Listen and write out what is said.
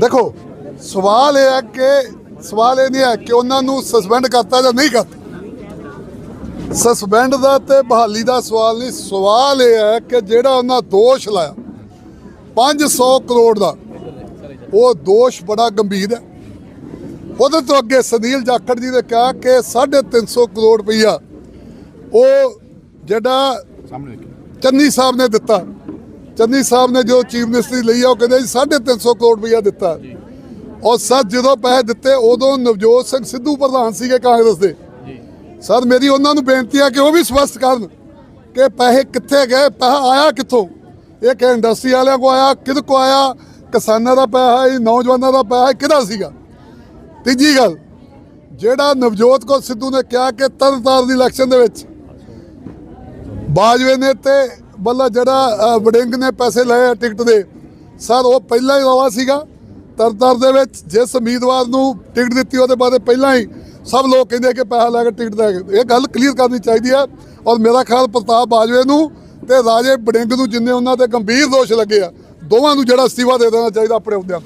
ਦੇਖੋ ਸਵਾਲ ਇਹ ਹੈ ਕਿ ਸਵਾਲ ਇਹ ਨਹੀਂ ਹੈ ਕਿ ਉਹਨਾਂ ਨੂੰ ਸਸਪੈਂਡ ਕਰਤਾ ਜਾਂ ਨਹੀਂ ਕਰਤਾ। ਸਸਪੈਂਡ ਦਾ ਤੇ ਬਹਾਲੀ ਦਾ ਸਵਾਲ ਨਹੀਂ ਸਵਾਲ ਇਹ ਹੈ ਕਿ ਜਿਹੜਾ ਉਹਨਾਂ ਦੋਸ਼ ਲਾਇਆ 500 ਕਰੋੜ ਦਾ ਉਹ ਦੋਸ਼ ਬੜਾ ਗੰਭੀਰ ਹੈ। ਉਹਦੇ ਤੋਂ ਅੱਗੇ ਸੁਨੀਲ ਜਾਖੜ ਜੀ ਨੇ ਕਿਹਾ ਕਿ 350 ਕਰੋੜ ਰੁਪਈਆ ਉਹ ਜਿਹੜਾ ਚੰਨੀ ਸਾਹਿਬ ਨੇ ਦਿੱਤਾ। ਚੰਨੀ ਸਾਹਿਬ ਨੇ ਜੋ ਚੀਫ ਮਿਨਿਸਟਰੀ ਲਈ ਆ ਉਹ ਕਹਿੰਦੇ ਜੀ 350 ਕਰੋੜ ਰੁਪਈਆ ਦਿੱਤਾ। ਔਰ ਸਰ ਜਦੋਂ ਪੈਸੇ ਦਿੱਤੇ ਉਦੋਂ ਨਵਜੋਤ ਸਿੰਘ ਸਿੱਧੂ ਪ੍ਰਧਾਨ ਸੀਗੇ ਕਾਂਗਰਸ ਦੇ। ਸਰ ਮੇਰੀ ਉਹਨਾਂ ਨੂੰ ਬੇਨਤੀ ਹੈ ਕਿ ਉਹ ਵੀ ਸਪਸ਼ਟ ਕਰਨ ਕਿ ਪੈਸੇ ਕਿੱਥੇ ਗਏ ਪੈਸਾ ਆਇਆ ਕਿੱਥੋਂ? ਇਹ ਕਿ ਇੰਡਸਟਰੀ ਵਾਲਿਆਂ ਕੋ ਆਇਆ ਕਿਹਦੇ ਕੋ ਆਇਆ? ਕਿਸਾਨਾਂ ਦਾ ਪੈਸਾ ਹੈ ਨੌਜਵਾਨਾਂ ਦਾ ਪੈਸਾ ਕਿਹਦਾ ਸੀਗਾ? ਤੀਜੀ ਗੱਲ ਜਿਹੜਾ ਨਵਜੋਤ ਕੌਰ ਸਿੱਧੂ ਨੇ ਕਿਹਾ ਕਿ ਤਰਨਤਾਰਨ ਦੀ ਇਲੈਕਸ਼ਨ ਦੇ ਵਿੱਚ ਬਾਜਵੇ ਨੇ ਤੇ ਬੱਲਾ ਜਿਹੜਾ ਵਡਿੰਗ ਨੇ ਪੈਸੇ ਲਏ ਟਿਕਟ ਦੇ। ਸਰ, ਉਹ ਪਹਿਲਾਂ ਹੀ ਰੌਲਾ ਸੀਗਾ। ਤਰਨਤਾਰਨ ਦੇ ਵਿੱਚ ਜਿਸ ਉਮੀਦਵਾਰ ਨੂੰ ਟਿਕਟ ਦਿੱਤੀ, ਉਹਦੇ ਬਾਰੇ ਪਹਿਲਾਂ ਹੀ ਸਭ ਲੋਕ ਕਹਿੰਦੇ ਕਿ ਪੈਸਾ ਲੈ ਕੇ ਟਿਕਟ ਲੈ ਕੇ ਇਹ ਗੱਲ ਕਲੀਅਰ ਕਰਨੀ ਚਾਹੀਦੀ ਹੈ ਔਰ ਮੇਰਾ ਖਿਆਲ ਪ੍ਰਤਾਪ ਬਾਜਵੇ ਨੂੰ ਤੇ ਰਾਜੇ ਵੜਿੰਗ ਨੂੰ ਜਿੰਨੇ ਉਹਨਾਂ ਤੇ ਗੰਭੀਰ ਦੋਸ਼ ਲੱਗੇ ਆ, ਦੋਵਾਂ ਨੂੰ ਜਿਹੜਾ ਅਸਤੀਫਾ ਦੇ ਦੇਣਾ ਚਾਹੀਦਾ ਆਪਣੇ ਹੁੰਦਿਆਂ